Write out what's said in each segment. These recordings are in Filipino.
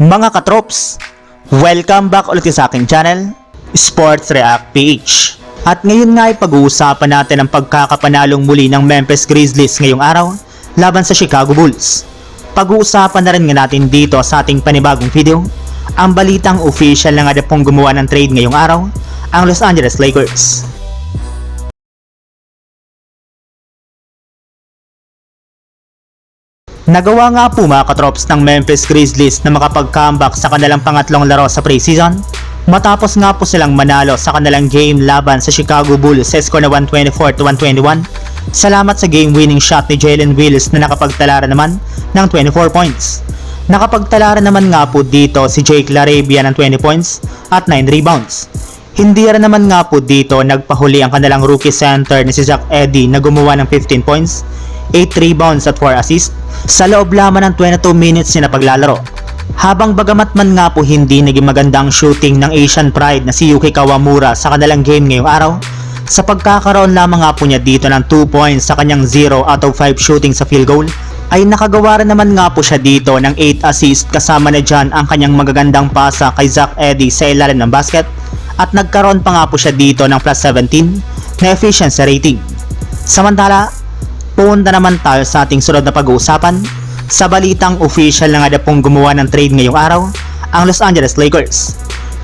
Mga katrops, welcome back ulit sa aking channel, Sports React PH. At ngayon nga ay pag-uusapan natin ang pagkakapanalong muli ng Memphis Grizzlies ngayong araw laban sa Chicago Bulls. Pag-uusapan na rin nga natin dito sa ating panibagong video, ang balitang official na nga na gumawa ng trade ngayong araw, ang Los Angeles Lakers. Nagawa nga po mga katrops ng Memphis Grizzlies na makapag-comeback sa kanilang pangatlong laro sa preseason matapos nga po silang manalo sa kanilang game laban sa Chicago Bulls sa score na 124 to 121 salamat sa game-winning shot ni Jalen Willis na nakapagtalara naman ng 24 points. Nakapagtalara naman nga po dito si Jake Larabia ng 20 points at 9 rebounds. Hindi rin naman nga po dito nagpahuli ang kanilang rookie center ni si Zach Eddy na gumawa ng 15 points, 8 rebounds at 4 assists sa loob lamang ng 22 minutes niya na paglalaro. Habang bagamat man nga po hindi naging magandang shooting ng Asian Pride na si Yuki Kawamura sa kanilang game ngayong araw, sa pagkakaroon lamang nga po niya dito ng 2 points sa kanyang 0 out of 5 shooting sa field goal, ay nakagawa rin naman nga po siya dito ng 8 assist kasama na dyan ang kanyang magagandang pasa kay Zach Eddy sa ilalim ng basket at nagkaroon pa nga po siya dito ng plus 17 na efficiency rating. Samantala, punta naman tayo sa ating sunod na pag-uusapan sa balitang official na nga na pong gumawa ng trade ngayong araw, ang Los Angeles Lakers.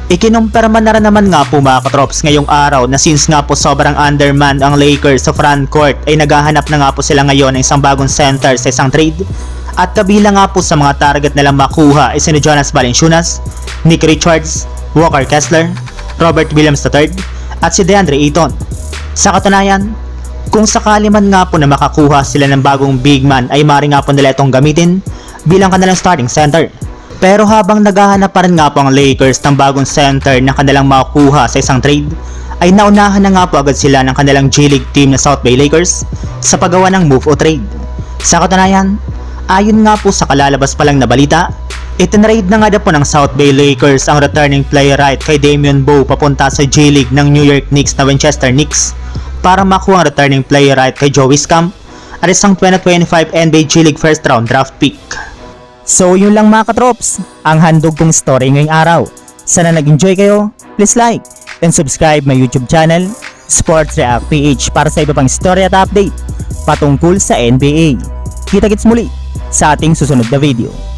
Ikinumpirma na rin naman nga po mga katrops ngayong araw na since nga po sobrang undermanned ang Lakers sa front court ay naghahanap na nga po sila ngayon ng isang bagong center sa isang trade. At kabilang nga po sa mga target nilang makuha ay si Jonas Valanciunas, Nick Richards, Walker Kessler, Robert Williams III at si DeAndre Ayton. Sa katunayan, kung sakali man nga po na makakuha sila ng bagong big man ay mari nga po nila itong gamitin bilang kanilang starting center. Pero habang naghahanap pa rin nga po ang Lakers ng bagong center na kanilang makukuha sa isang trade, ay naunahan na nga po agad sila ng kanilang G-League team na South Bay Lakers sa paggawa ng move o trade. Sa katunayan, ayon nga po sa kalalabas pa lang na balita, itinrade na nga na po ng South Bay Lakers ang returning player right kay Damian Bowe papunta sa G-League ng New York Knicks na Winchester Knicks para makuha ang returning player right kay Joey Scamp at isang 2025 NBA G-League first round draft pick. So yun lang mga katrops, ang handog kong story ngayong araw. Sana nag-enjoy kayo, please like and subscribe my YouTube channel, Sports React PH para sa iba pang story at update patungkol sa NBA. Kita-kits muli sa ating susunod na video.